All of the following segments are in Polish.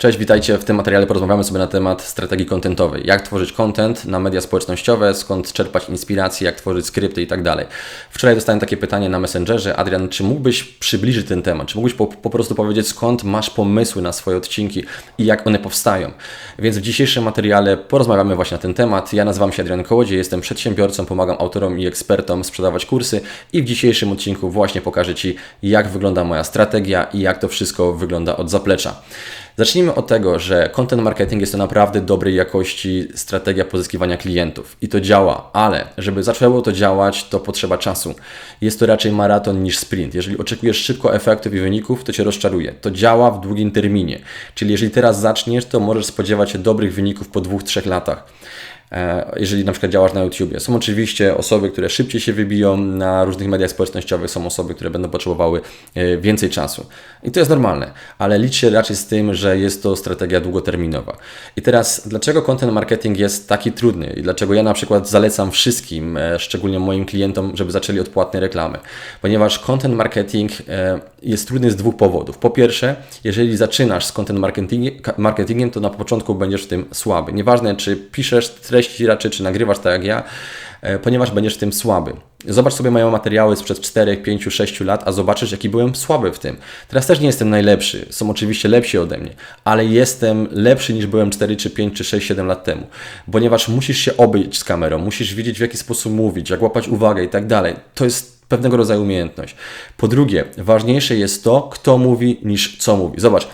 Cześć, witajcie. W tym materiale porozmawiamy sobie na temat strategii kontentowej. Jak tworzyć content na media społecznościowe, skąd czerpać inspiracje, jak tworzyć skrypty i tak dalej. Wczoraj dostałem takie pytanie na Messengerze. Adrian, czy mógłbyś przybliżyć ten temat? Czy mógłbyś po, po prostu powiedzieć, skąd masz pomysły na swoje odcinki i jak one powstają? Więc w dzisiejszym materiale porozmawiamy właśnie na ten temat. Ja nazywam się Adrian Kołodziej, jestem przedsiębiorcą, pomagam autorom i ekspertom sprzedawać kursy i w dzisiejszym odcinku właśnie pokażę Ci, jak wygląda moja strategia i jak to wszystko wygląda od zaplecza. Zacznijmy od tego, że content marketing jest to naprawdę dobrej jakości strategia pozyskiwania klientów i to działa, ale żeby zaczęło to działać, to potrzeba czasu. Jest to raczej maraton niż sprint. Jeżeli oczekujesz szybko efektów i wyników, to cię rozczaruje. To działa w długim terminie. Czyli jeżeli teraz zaczniesz, to możesz spodziewać się dobrych wyników po dwóch, trzech latach. E, jeżeli na przykład działasz na YouTubie. Są oczywiście osoby, które szybciej się wybiją na różnych mediach społecznościowych, są osoby, które będą potrzebowały e, więcej czasu. I to jest normalne, ale licz się raczej z tym, że jest to strategia długoterminowa. I teraz, dlaczego content marketing jest taki trudny i dlaczego ja na przykład zalecam wszystkim, e, szczególnie moim klientom, żeby zaczęli od płatnej reklamy? Ponieważ content marketing jest trudny z dwóch powodów. Po pierwsze, jeżeli zaczynasz z content marketingiem, to na początku będziesz w tym słaby. Nieważne, czy piszesz treść, treści raczej, czy nagrywasz tak jak ja, e, ponieważ będziesz w tym słaby. Zobacz sobie moje materiały sprzed 4, 5, 6 lat, a zobaczysz, jaki byłem słaby w tym. Teraz też nie jestem najlepszy, są oczywiście lepsi ode mnie, ale jestem lepszy niż byłem 4, czy 5, czy 6, 7 lat temu, ponieważ musisz się obyć z kamerą, musisz wiedzieć, w jaki sposób mówić, jak łapać uwagę i tak dalej. To jest pewnego rodzaju umiejętność. Po drugie, ważniejsze jest to, kto mówi, niż co mówi. Zobacz,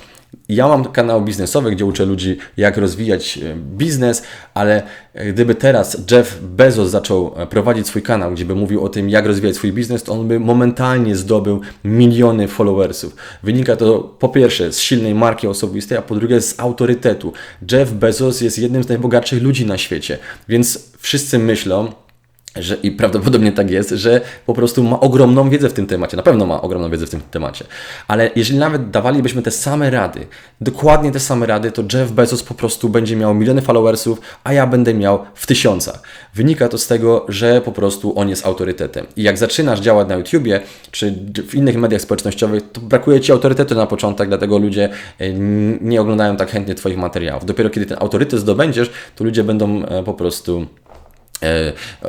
ja mam kanał biznesowy, gdzie uczę ludzi, jak rozwijać e, biznes, ale e, gdyby teraz Jeff Bezos zaczął e, prowadzić swój kanał, gdzie by mówił o tym, jak rozwijać swój biznes, to on by momentalnie zdobył miliony followersów. Wynika to po pierwsze z silnej marki osobistej, a po drugie z autorytetu. Jeff Bezos jest jednym z najbogatszych ludzi na świecie, więc wszyscy myślą, że, i prawdopodobnie tak jest, że po prostu ma ogromną wiedzę w tym temacie. Na pewno ma ogromną wiedzę w tym temacie. Ale jeżeli nawet dawalibyśmy te same rady, dokładnie te same rady, to Jeff Bezos po prostu będzie miał miliony followersów, a ja będę miał w tysiącach. Wynika to z tego, że po prostu on jest autorytetem. I jak zaczynasz działać na YouTubie czy w innych mediach społecznościowych, to brakuje Ci autorytetu na początek, dlatego ludzie e, nie oglądają tak chętnie Twoich materiałów. Dopiero kiedy ten autorytet zdobędziesz, to ludzie będą e, po prostu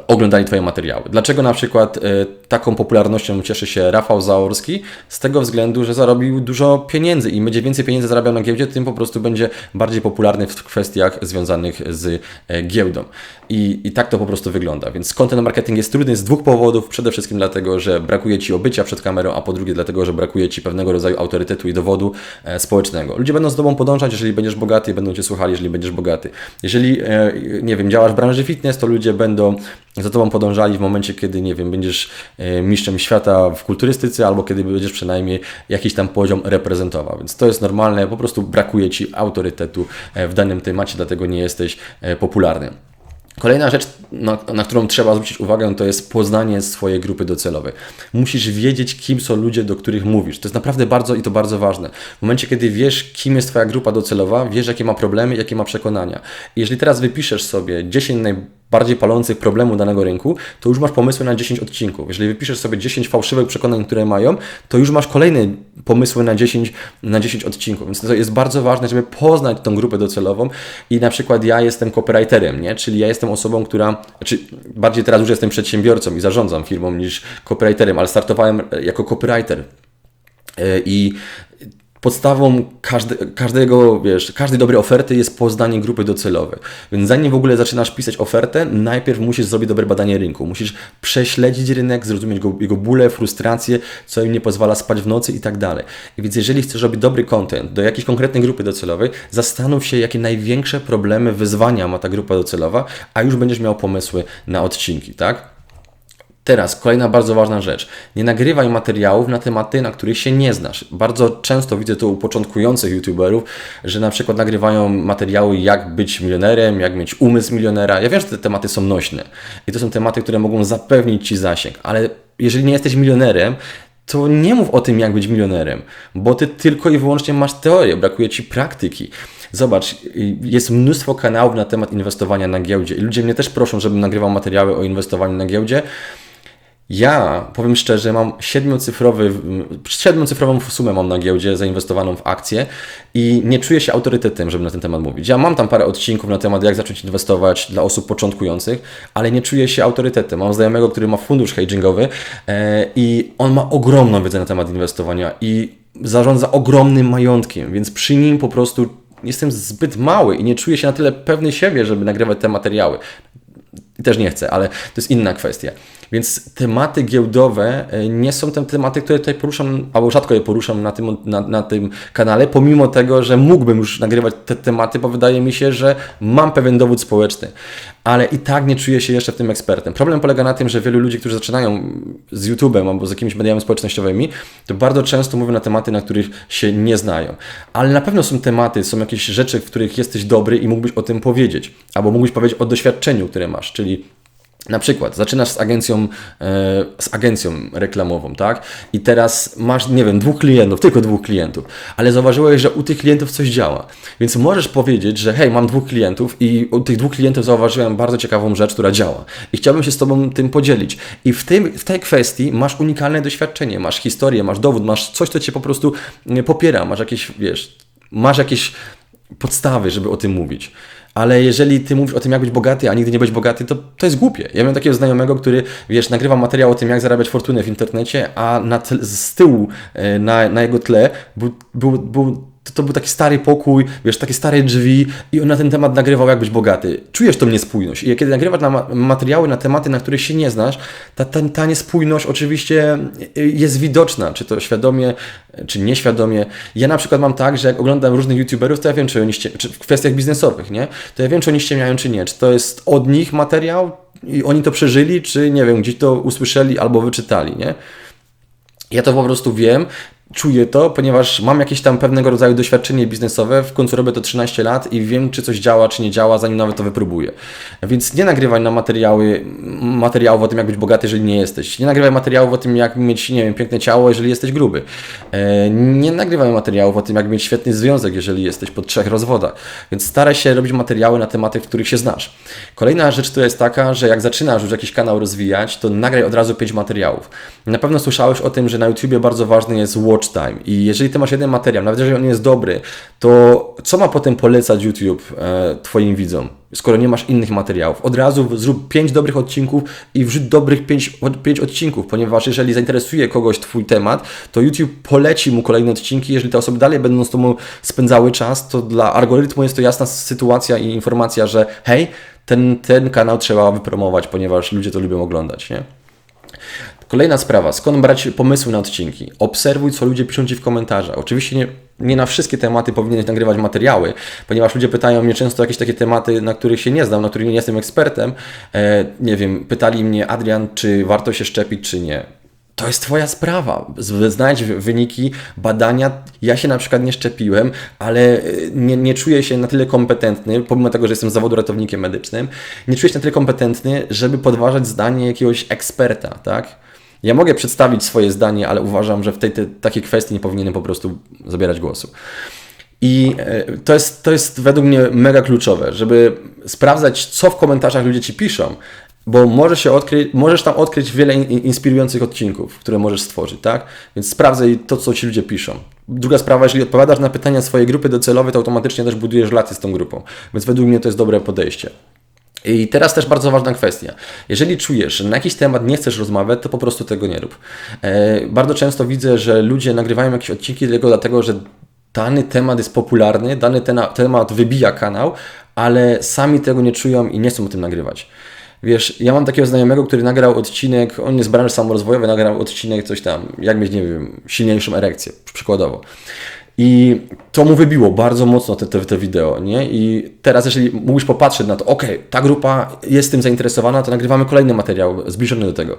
oglądali Twoje materiały. Dlaczego na przykład e, taką popularnością cieszy się Rafał Zaorski? Z tego względu, że zarobił dużo pieniędzy i będzie więcej pieniędzy zarabiał na giełdzie, tym po prostu będzie bardziej popularny w kwestiach związanych z e, giełdą. I, I tak to po prostu wygląda. Więc content marketing jest trudny z dwóch powodów. Przede wszystkim dlatego, że brakuje Ci obycia przed kamerą, a po drugie dlatego, że brakuje Ci pewnego rodzaju autorytetu i dowodu społecznego. Ludzie będą z Tobą podążać, jeżeli będziesz bogaty, będą Cię słuchali, jeżeli będziesz bogaty. Jeżeli, nie wiem, działasz w branży fitness, to ludzie będą za Tobą podążali w momencie, kiedy, nie wiem, będziesz e, mistrzem świata w kulturystyce, albo kiedy będziesz przynajmniej jakiś tam poziom reprezentował. Więc to jest normalne, po prostu brakuje Ci autorytetu e, w danym temacie, dlatego nie jesteś e, popularny. Kolejna rzecz, na, na, którą trzeba zwrócić uwagę, to jest poznanie swojej grupy docelowej. Musisz wiedzieć, kim są ludzie, do których mówisz. To jest naprawdę bardzo i to bardzo ważne. W momencie, kiedy wiesz, kim jest Twoja grupa docelowa, wiesz, jakie ma problemy, jakie ma przekonania. Jeżeli teraz wypiszesz sobie 10 naj bardziej palących problemów danego rynku, to już masz pomysły na 10 odcinków. Jeżeli wypiszesz sobie 10 fałszywych przekonań, które mają, to już masz kolejne pomysły na 10, na 10 odcinków. Więc to jest bardzo ważne, żeby poznać tą grupę docelową i na przykład ja jestem copywriterem, nie? czyli ja jestem osobą, która, czy bardziej teraz już jestem przedsiębiorcą i zarządzam firmą niż copywriterem, ale startowałem jako copywriter. E, I podstawą każde, każdego, wiesz, każdej dobrej oferty jest poznanie grupy docelowej. Więc zanim w ogóle zaczynasz pisać ofertę, najpierw musisz zrobić dobre badanie rynku. Musisz prześledzić rynek, zrozumieć go, jego bóle, frustracje, co im nie pozwala spać w nocy i tak dalej. Więc jeżeli chcesz robić dobry content do jakiejś konkretnej grupy docelowej, zastanów się, jakie największe problemy, wyzwania ma ta grupa docelowa, a już będziesz miał pomysły na odcinki, tak? Teraz kolejna bardzo ważna rzecz. Nie nagrywaj materiałów na tematy, na których się nie znasz. Bardzo często widzę to u początkujących YouTuberów, że na przykład nagrywają materiały, jak być milionerem, jak mieć umysł milionera. Ja wiem, że te tematy są nośne i to są tematy, które mogą zapewnić Ci zasięg, ale jeżeli nie jesteś milionerem, to nie mów o tym, jak być milionerem, bo Ty tylko i wyłącznie masz teorię, brakuje Ci praktyki. Zobacz, jest mnóstwo kanałów na temat inwestowania na giełdzie i ludzie mnie też proszą, żebym nagrywał materiały o inwestowaniu na giełdzie. Ja powiem szczerze, mam siedmiocyfrowy, siedmiocyfrową sumę mam na giełdzie zainwestowaną w akcje i nie czuję się autorytetem, żeby na ten temat mówić. Ja mam tam parę odcinków na temat, jak zacząć inwestować dla osób początkujących, ale nie czuję się autorytetem. Mam znajomego, który ma fundusz hedgingowy e, i on ma ogromną wiedzę na temat inwestowania i zarządza ogromnym majątkiem, więc przy nim po prostu jestem zbyt mały i nie czuję się na tyle pewny siebie, żeby nagrywać te materiały. I też nie chcę, ale to jest inna kwestia. Więc tematy giełdowe e, nie są te tematy, które tutaj poruszam, albo rzadko je poruszam na tym, na, na tym kanale, pomimo tego, że mógłbym już nagrywać te tematy, bo wydaje mi się, że mam pewien dowód społeczny, ale i tak nie czuję się jeszcze w tym ekspertem. Problem polega na tym, że wielu ludzi, którzy zaczynają z YouTube'em albo z jakimiś mediami społecznościowymi, to bardzo często mówią na tematy, na których się nie znają. Ale na pewno są tematy, są jakieś rzeczy, w których jesteś dobry i mógłbyś o tym powiedzieć, albo mógłbyś powiedzieć o doświadczeniu, które masz, czyli na przykład zaczynasz z agencją, e, z agencją reklamową, tak? I teraz masz, nie wiem, dwóch klientów, tylko dwóch klientów, ale zauważyłeś, że u tych klientów coś działa. Więc możesz powiedzieć, że hej, mam dwóch klientów i u tych dwóch klientów zauważyłem bardzo ciekawą rzecz, która działa. I chciałbym się z Tobą tym podzielić. I w, tym, w tej kwestii masz unikalne doświadczenie, masz historię, masz dowód, masz coś, co Cię po prostu popiera, masz jakieś, wiesz, masz jakieś podstawy, żeby o tym mówić ale jeżeli ty mówisz o tym, jak być bogaty, a nigdy nie być bogaty, to to jest głupie. Ja miałem takiego znajomego, który, wiesz, nagrywa materiał o tym, jak zarabiać fortunę w internecie, a na z tyłu, e, na, na jego tle był, był, był to, to był taki stary pokój, wiesz, takie stare drzwi i on na ten temat nagrywał, jak być bogaty. Czujesz tą niespójność. I kiedy nagrywasz na materiały na tematy, na których się nie znasz, ta, ta, ta niespójność oczywiście jest widoczna, czy to świadomie, czy nieświadomie. Ja na przykład mam tak, że jak oglądam różnych youtuberów, to ja wiem, czy oni czy w kwestiach biznesowych, nie? To ja wiem, czy oni ściemniają, czy nie. Czy to jest od nich materiał i oni to przeżyli, czy nie wiem, gdzieś to usłyszeli albo wyczytali, nie? Ja to po prostu wiem czuję to, ponieważ mam jakieś tam pewnego rodzaju doświadczenie biznesowe, w końcu robię to 13 lat i wiem, czy coś działa, czy nie działa, zanim nawet to wypróbuję. Więc nie nagrywaj na materiały, materiałów o tym, jak być bogaty, jeżeli nie jesteś. Nie nagrywaj materiałów o tym, jak mieć, nie wiem, piękne ciało, jeżeli jesteś gruby. E, nie nagrywaj materiałów o tym, jak mieć świetny związek, jeżeli jesteś po trzech rozwodach. Więc staraj się robić materiały na tematy, w których się znasz. Kolejna rzecz to jest taka, że jak zaczynasz już jakiś kanał rozwijać, to nagraj od razu pięć materiałów. Na pewno słyszałeś o tym, że na YouTubie bardzo ważny jest watch time. I jeżeli ty masz jeden materiał, nawet jeżeli on jest dobry, to co ma potem polecać YouTube e, Twoim widzom, skoro nie masz innych materiałów? Od razu zrób 5 dobrych odcinków i wrzuć dobrych 5, 5 odcinków, ponieważ jeżeli zainteresuje kogoś Twój temat, to YouTube poleci mu kolejne odcinki. Jeżeli te osoby dalej będą z Tobą spędzały czas, to dla algorytmu jest to jasna sytuacja i informacja, że hej, ten, ten kanał trzeba wypromować, ponieważ ludzie to lubią oglądać, nie? Kolejna sprawa, skąd brać pomysły na odcinki? Obserwuj, co ludzie piszą Ci w komentarzach. Oczywiście nie, nie na wszystkie tematy powinieneś nagrywać materiały, ponieważ ludzie pytają mnie często jakieś takie tematy, na których się nie znam, na których nie jestem ekspertem. E, nie wiem, pytali mnie, Adrian, czy warto się szczepić, czy nie. To jest Twoja sprawa. Znajdź wyniki badania. Ja się na przykład nie szczepiłem, ale e, nie, nie czuję się na tyle kompetentny, pomimo tego, że jestem zawodu ratownikiem medycznym, nie czuję się na tyle kompetentny, żeby podważać zdanie jakiegoś eksperta, tak? Ja mogę przedstawić swoje zdanie, ale uważam, że w tej te, takiej kwestii nie powinienem po prostu zabierać głosu. I e, to jest, to jest według mnie mega kluczowe, żeby sprawdzać, co w komentarzach ludzie ci piszą, bo się możesz tam odkryć wiele inspirujących odcinków, które możesz stworzyć, tak? Więc sprawdzaj to, co ci ludzie piszą. Druga sprawa, jeżeli odpowiadasz na pytania swojej grupy docelowej, to automatycznie też budujesz relacje z tą grupą. Więc według mnie to jest dobre podejście. I teraz też bardzo ważna kwestia. Jeżeli czujesz, że na jakiś temat nie chcesz rozmawiać, to po prostu tego nie rób. E, bardzo często widzę, że ludzie nagrywają jakieś odcinki tylko dlatego, że dany temat jest popularny, dany temat wybija kanał, ale sami tego nie czują i nie chcą o tym nagrywać. Wiesz, ja mam takiego znajomego, który nagrał odcinek, on jest z branży samorozwojowej, nagrał odcinek coś tam, jak mieć, nie wiem, silniejszą erekcję, przykładowo. I to mu wybiło bardzo mocno te, te, te wideo, nie? I teraz, jeżeli mógłbyś popatrzeć na to, ok, ta grupa jest tym zainteresowana, to nagrywamy kolejny materiał zbliżony do tego.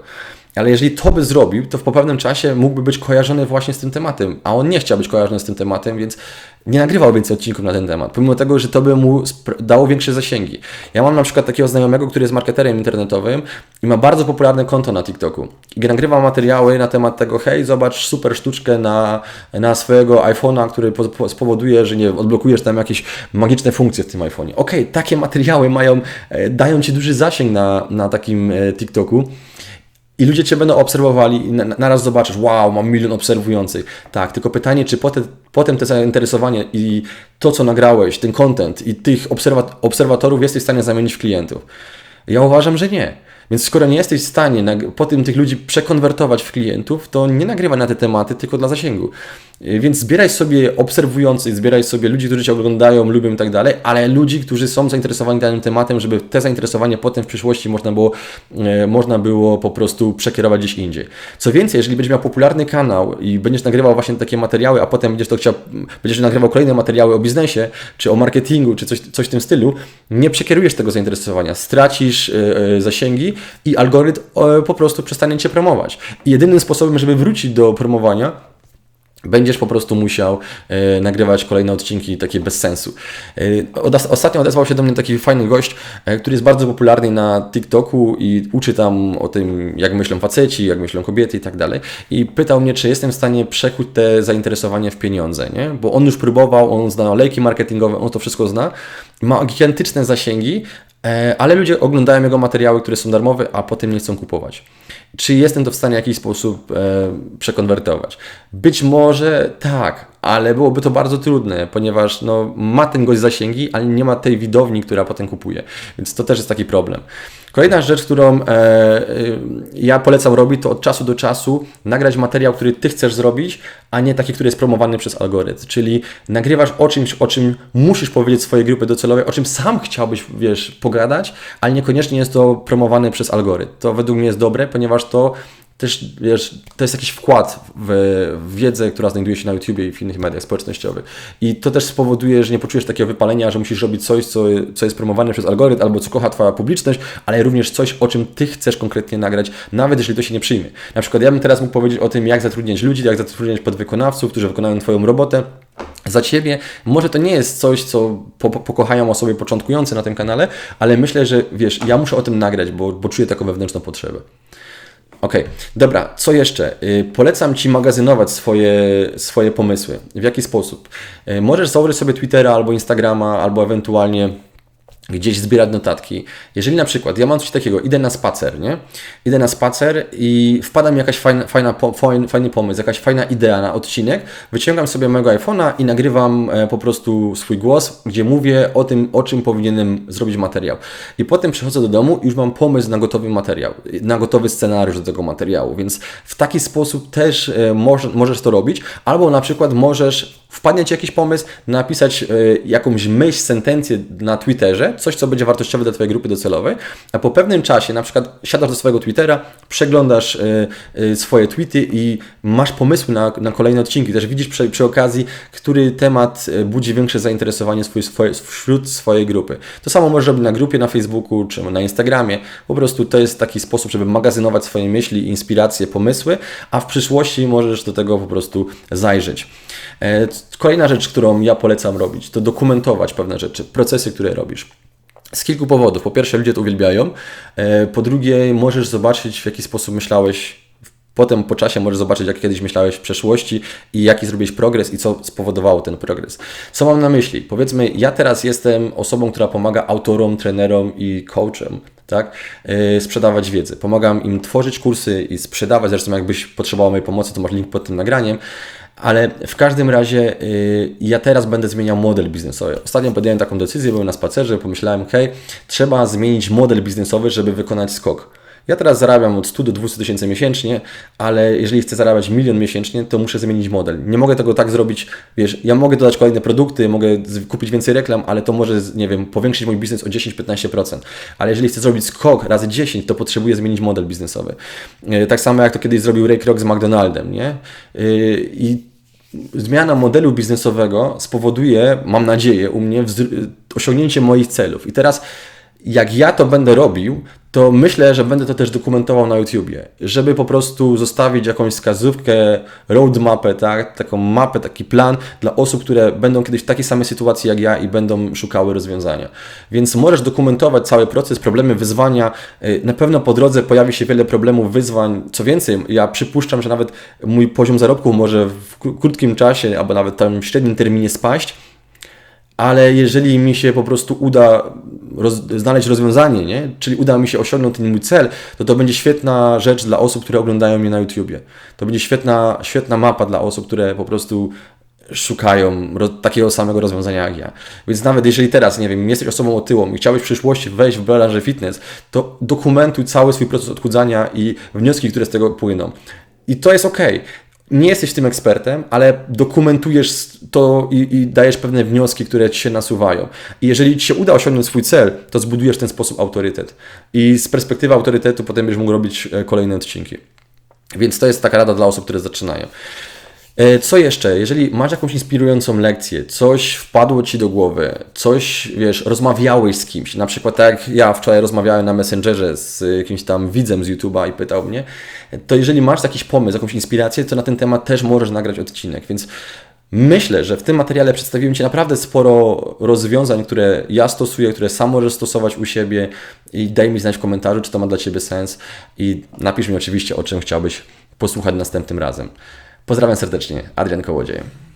Ale jeżeli to by zrobił, to w pewnym czasie mógłby być kojarzony właśnie z tym tematem, a on nie chciał być kojarzony z tym tematem, więc nie nagrywał więcej odcinków na ten temat, pomimo tego, że to by mu dało większe zasięgi. Ja mam na przykład takiego znajomego, który jest marketerem internetowym i ma bardzo popularne konto na TikToku. I nagrywa materiały na temat tego, hej, zobacz super sztuczkę na, na swojego iPhone'a, który po, po, spowoduje, że nie odblokujesz tam jakieś magiczne funkcje w tym iPhone'ie. Okej, okay, takie materiały mają, e, dają Ci duży zasięg na, na takim e, TikToku. I ludzie Cię będą obserwowali i na, naraz zobaczysz, wow, mam milion obserwujących. Tak, tylko pytanie, czy potem, potem te zainteresowanie i to, co nagrałeś, ten content i tych obserwa obserwatorów jesteś w stanie zamienić w klientów. Ja uważam, że nie. Więc skoro nie jesteś w stanie po tym tych ludzi przekonwertować w klientów, to nie nagrywaj na te tematy tylko dla zasięgu. Y, więc zbieraj sobie obserwujących, zbieraj sobie ludzi, którzy Cię oglądają, lubią i tak dalej, ale ludzi, którzy są zainteresowani danym tematem, żeby te zainteresowanie potem w przyszłości można było, e, można było po prostu przekierować gdzieś indziej. Co więcej, jeżeli będziesz miał popularny kanał i będziesz nagrywał właśnie takie materiały, a potem będziesz to chciał, będziesz nagrywał kolejne materiały o biznesie, czy o marketingu, czy coś, coś w tym stylu, nie przekierujesz tego zainteresowania, stracisz e, zasięgi i algorytm po prostu przestanie Cię promować. I jedynym sposobem, żeby wrócić do promowania, będziesz po prostu musiał e, nagrywać kolejne odcinki takie bez sensu. E, ostatnio odezwał się do mnie taki fajny gość, e, który jest bardzo popularny na TikToku i uczy tam o tym, jak myślą faceci, jak myślą kobiety i tak dalej. I pytał mnie, czy jestem w stanie przekuć te zainteresowanie w pieniądze, nie? Bo on już próbował, on zna lejki marketingowe, on to wszystko zna, ma gigantyczne zasięgi, ale ludzie oglądają jego materiały, które są darmowe, a potem nie chcą kupować czy jestem to w stanie w jakiś sposób e, przekonwertować? Być może tak, ale byłoby to bardzo trudne, ponieważ no, ma ten gość zasięgi, ale nie ma tej widowni, która potem kupuje. Więc to też jest taki problem. Kolejna rzecz, którą e, e, ja polecam robić, to od czasu do czasu nagrać materiał, który Ty chcesz zrobić, a nie taki, który jest promowany przez algorytm. Czyli nagrywasz o czymś, o czym musisz powiedzieć swojej grupy docelowej, o czym sam chciałbyś, wiesz, pogadać, ale niekoniecznie jest to promowane przez algorytm. To według mnie jest dobre, ponieważ to też, wiesz, to jest jakiś wkład w, wiedzę, która znajduje się na YouTubie i w innych mediach społecznościowych. I to też spowoduje, że nie poczujesz takiego wypalenia, że musisz robić coś, co, co jest promowane przez algorytm albo co kocha Twoja publiczność, ale również coś, o czym Ty chcesz konkretnie nagrać, nawet jeśli to się nie przyjmie. Na przykład ja bym teraz mógł powiedzieć o tym, jak zatrudniać ludzi, jak zatrudniać podwykonawców, którzy wykonają Twoją robotę, za Ciebie. Może to nie jest coś, co po, pokochają osoby początkujące na tym kanale, ale myślę, że wiesz, ja muszę o tym nagrać, bo, bo czuję taką wewnętrzną potrzebę. Okej, okay. dobra, co jeszcze? Yy, polecam Ci magazynować swoje, swoje pomysły. W jaki sposób? Yy, możesz założyć sobie Twittera albo Instagrama, albo ewentualnie gdzieś zbierać notatki. Jeżeli na przykład ja mam coś takiego, idę na spacer, nie? Idę na spacer i wpada mi jakaś fajna, fajna, fajny pomysł, jakaś fajna idea na odcinek, wyciągam sobie mojego iPhone'a i nagrywam e, po prostu swój głos, gdzie mówię o tym, o czym powinienem zrobić materiał. I potem przychodzę do domu i już mam pomysł na gotowy materiał, na gotowy scenariusz do tego materiału, więc w taki sposób też e, możesz to robić, albo na przykład możesz wpadnie Ci jakiś pomysł, napisać y, jakąś myśl, sentencję na Twitterze, coś, co będzie wartościowe dla Twojej grupy docelowej, a po pewnym czasie, na przykład siadasz do swojego Twittera, przeglądasz y, y, swoje tweety i masz pomysły na, na kolejne odcinki. Też widzisz przy, przy okazji, który temat budzi większe zainteresowanie swój, swoje, wśród swojej grupy. To samo możesz robić na grupie na Facebooku czy na Instagramie. Po prostu to jest taki sposób, żeby magazynować swoje myśli, inspiracje, pomysły, a w przyszłości możesz do tego po prostu zajrzeć. E, kolejna rzecz, którą ja polecam robić, to dokumentować pewne rzeczy, procesy, które robisz. Z kilku powodów. Po pierwsze, ludzie to uwielbiają. E, po drugie, możesz zobaczyć, w jaki sposób myślałeś Potem po czasie możesz zobaczyć, jak kiedyś myślałeś w przeszłości i jaki zrobiłeś progres i co spowodowało ten progres. Co mam na myśli? Powiedzmy, ja teraz jestem osobą, która pomaga autorom, trenerom i coachem tak? Yy, sprzedawać wiedzę. Pomagam im tworzyć kursy i sprzedawać. Zresztą, jakbyś potrzebował mojej pomocy, to masz link pod tym nagraniem. Ale w każdym razie yy, ja teraz będę zmieniał model biznesowy. Ostatnio podjąłem taką decyzję, byłem na spacerze, pomyślałem, ok, trzeba zmienić model biznesowy, żeby wykonać skok. Ja teraz zarabiam od 100 do 200 tysięcy miesięcznie, ale jeżeli chcę zarabiać milion miesięcznie, to muszę zmienić model. Nie mogę tego tak zrobić, wiesz, ja mogę dodać kolejne produkty, mogę kupić więcej reklam, ale to może, nie wiem, powiększyć mój biznes o 10-15%. Ale jeżeli chcę zrobić skok razy 10, to potrzebuję zmienić model biznesowy. E, tak samo jak to kiedyś zrobił Ray Kroc z McDonaldem, nie? E, I zmiana modelu biznesowego spowoduje, mam nadzieję, u mnie osiągnięcie moich celów. I teraz jak ja to będę robił, to myślę, że będę to też dokumentował na YouTubie, żeby po prostu zostawić jakąś wskazówkę, roadmapę, tak? taką mapę, taki plan dla osób, które będą kiedyś w takiej samej sytuacji jak ja i będą szukały rozwiązania. Więc możesz dokumentować cały proces, problemy, wyzwania. Y, na pewno po drodze pojawi się wiele problemów, wyzwań. Co więcej, ja przypuszczam, że nawet mój poziom zarobku może w krótkim czasie albo nawet w średnim terminie spaść, ale jeżeli mi się po prostu uda roz, znaleźć rozwiązanie, nie? czyli uda mi się osiągnąć ten mój cel, to to będzie świetna rzecz dla osób, które oglądają mnie na YouTubie. To będzie świetna, świetna mapa dla osób, które po prostu szukają takiego samego rozwiązania jak ja. Więc nawet jeżeli teraz, nie wiem, jesteś osobą otyłą i chciałbyś w przyszłości wejść w branżę fitness, to dokumentuj cały swój proces odchudzania i wnioski, które z tego płyną. I to jest ok. Nie jesteś tym ekspertem, ale dokumentujesz to i, i, dajesz pewne wnioski, które ci się nasuwają. I jeżeli ci się uda osiągnąć swój cel, to zbudujesz w ten sposób autorytet. I z perspektywy autorytetu potem będziesz mógł robić e, kolejne odcinki. Więc to jest taka rada dla osób, które zaczynają. E, co jeszcze? Jeżeli masz jakąś inspirującą lekcję, coś wpadło Ci do głowy, coś, wiesz, rozmawiałeś z kimś, na przykład tak jak ja wczoraj rozmawiałem na Messengerze z jakimś tam widzem z YouTube'a i pytał mnie, to jeżeli masz jakiś pomysł, jakąś inspirację, to na ten temat też możesz nagrać odcinek, więc Myślę, że w tym materiale przedstawiłem Ci naprawdę sporo rozwiązań, które ja stosuję, które sam możesz stosować u siebie i daj mi znać w komentarzu, czy to ma dla Ciebie sens i napisz mi oczywiście, o czym chciałbyś posłuchać następnym razem. Pozdrawiam serdecznie, Adrian Kołodziej.